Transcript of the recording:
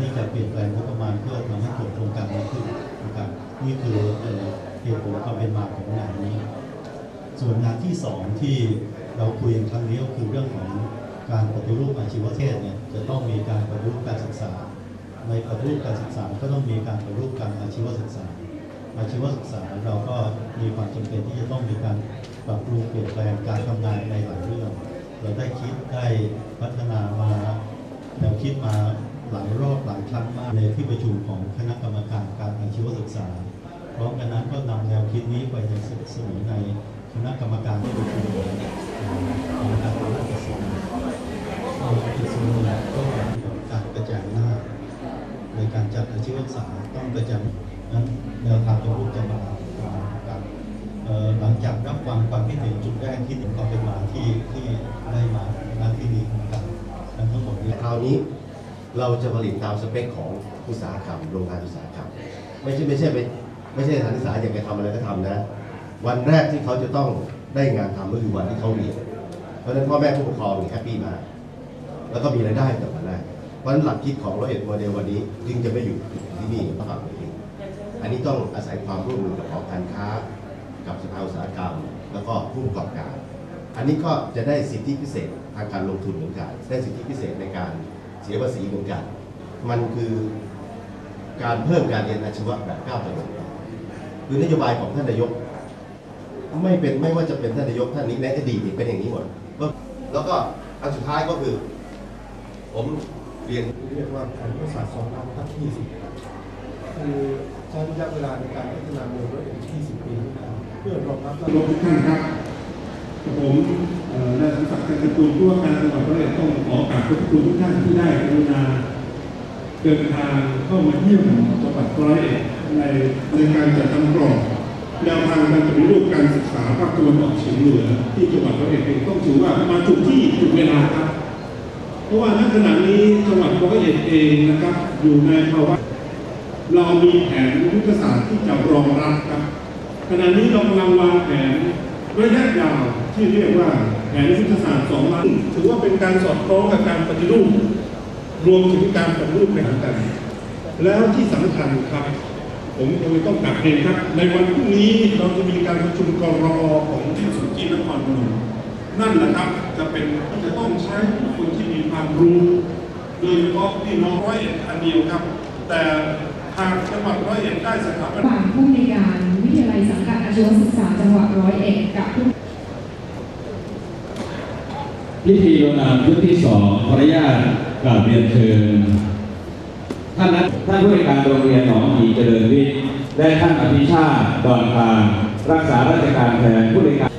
ที่จะเปลี่ยนแปลงงบประมาณเพื่อทำให้เกิดโครงการนี้ขึ้นนะครับนี่คือเอ่อเหตุผลความเป็นมาของงานนี้ ส่วนงานที่สองที่เราคุยกันครั้งนี้ก็คือเรื่องของการปฏิรูปอาชีวะเทศเนี่ยจะต้องมีการปฏิรูปการศึกษา ในปฏิรูปการศึกษาก็ต้องมีการปฏิรูปการอาชีวศึกษา อาชีวศึกษาเราก็มีความจำเป็นที่จะต้องมีการปรับปรุงเปลี่ยนแปลงการทำงานในหลายเรื่อง เราได้คิดได้พัฒนามาแนวคิดมาายครั้งมากในที่ประชุมของคณะกรรมการการอาชีวศึกษา พร้อมกันนั้นก็นำแนวคิดนี้ไปในเสนอในคณะกรรมการที่ประชุมของการตลาดกสินเอ่ออีกส่วนหนึ่งก็เกี่ยวกับการกระจายหน้าในการจัดอาชีวศึกษาต้องกระจายนั้นแนวทางจะรูปจะมาครับหลังจากรับฟังความคิดเห็นจุดแรกที่ถึงความเป็นมาที่ที่ได้มาณที่นี้ครับทั้งหมดนี้คราวนี้ เราจะผลิตตามสเปคของอุตสาหกรรมโรงงานอุตสาหกรรมไม่ใช่ไม่ใช่ไม่ไม่ใช่สถานศึกษาอยากจะทำอะไรก็ทำนะ วันแรกที่เขาจะต้องได้งานทำก็คือวันที่เขาเรียนเพราะฉะนั้นพ่อแม่ผู้ปกครองแฮปปี้มากแล้วก็มีรายได้แต่วันแรกเพราะฉะนั้นหลักคิดของร้อยเอ็ดโมเดลวันนี้จึงจะไม่อยู่ที่นี่ก็ฝากไว้ที่นี่อันนี้ต้องอาศัยความร่วมมือกับหอการค้า กับสภาอุตสาหกรรม แล้วก็ผู้ประกอบการ อันนี้ก็จะได้สิทธิพิเศษทางการลงทุนเหมือนกันได้สิทธิพิเศษในการ เสียภาษีเหมือนกัน มันคือการเพิ่มการเรียนอาชีวะแบบก้าวกระโดดคือนโยบายของท่านนายก ไม่เป็นไม่ว่าจะเป็นท่านนายกท่านนี้ในอดีตนี่เป็นอย่างนี้หมดก็แล้วก็อันสุดท้ายก็คือ ผมเรียนเรียกว่าการพัฒนาสองพันทับที่สิบคือใช้ระยะเวลาในการพัฒนาเมืองร้อยเอ็ดที่สิบปีด้วยกันเพื่อรองรับและลงทุกท่านครับผมเอ่อ นายสังสักดิ์การกุลผู้ว่าการจังหวัดร้อยเอ็ดต้องขอกราบขอบคุณทุกท่านที่ได้กรุณาเดินทางเข้ามาเยี่ยมจังหวัดร้อยเอ็ดในในการจัดทำกรอบแนวทางการปฏิรูปการศึกษาภาคตะวันออกเฉียงเหนือที่จังหวัดร้อยเอ็ดเองต้องถือว่ามาถูกที่ถูกเวลาครับ เพราะว่าณขณะนี้จังหวัดร้อยเอ็ดเองนะครับ อยู่ในภาวะเรามีแผนยุทธศาสตร์ที่จะรองรับครับขณะนี้เรากำลังวางแผนระยะยาวที่เรียกว่า แผนยุทธศาสตร์สองล้านถือว่าเป็นการสอดคล้องกับการปฏิรูป รวมถึงการปฏิรูปในทางการแล้วที่สำคัญครับ ผมคงต้องกลับเรียนครับ ในวันพรุ่งนี้เราจะมีการประชุมกรอของที่สุกี้นครพนมนั่นแหละครับจะเป็นจะต้องใช้คนที่มีความรู้โดยเฉพาะพี่น้องร้อยเอ็ดอันเดียวครับ แต่หากจังหวัดร้อยเอ็ดได้สถาบันระหว่างผู้ในการวิทยาลัยสังกัดอาชีวศึกษาจังหวัดร้อยเอ็ดกับผู้ พิธีลงนามชุดที่สองขออนุญาตกราบเรียนเชิญท่านนักท่านผู้ในการโรงเรียนหนองหีเจริญวิทย์และท่านอภิชาติดอนพางรักษาราชการแทนผู้ในการ